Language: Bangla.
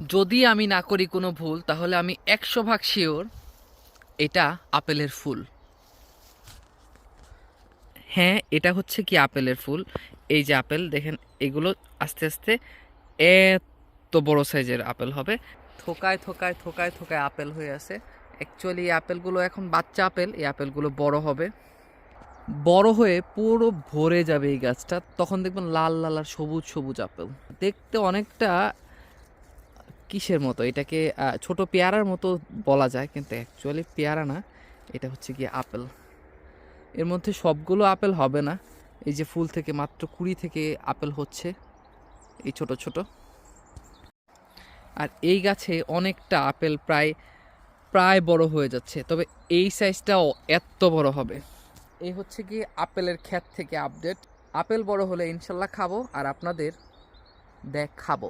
যদি আমি না করি কোনো ভুল, তাহলে আমি একশো ভাগ শিওর এটা আপেলের ফুল। হ্যাঁ এটা হচ্ছে কি আপেলের ফুল? এই যে আপেল, দেখেন, এগুলো আস্তে আস্তে এত বড় সাইজের আপেল হবে। থোকায় থোকায় থোকায় থোকায় আপেল হয়ে আছে। অ্যাকচুয়ালি এই আপেলগুলো এখন বাচ্চা আপেল, এই আপেলগুলো বড় হবে। বড় হয়ে পুরো ভরে যাবে এই গাছটা। তখন দেখবেন লাল লাল আর সবুজ সবুজ আপেল। দেখতে অনেকটা কিসের মতো? এটাকে ছোট পেয়ারার মতো বলা যায়, কিন্তু অ্যাকচুয়ালি পেয়ারা না, এটা হচ্ছে কি আপেল। এর মধ্যে সবগুলো আপেল হবে না। এই যে ফুল থেকে মাত্র কুড়ি থেকে আপেল হচ্ছে, এই ছোট ছোট। আর এই গাছে অনেকটা আপেল প্রায় প্রায় বড় হয়ে যাচ্ছে, তবে এই সাইজটাও এত বড় হবে। এই হচ্ছে কি আপেলের ক্ষেত থেকে আপডেট আপেল বড় হলে ইনশাল্লাহ খাব, আর আপনাদের দেখ খাব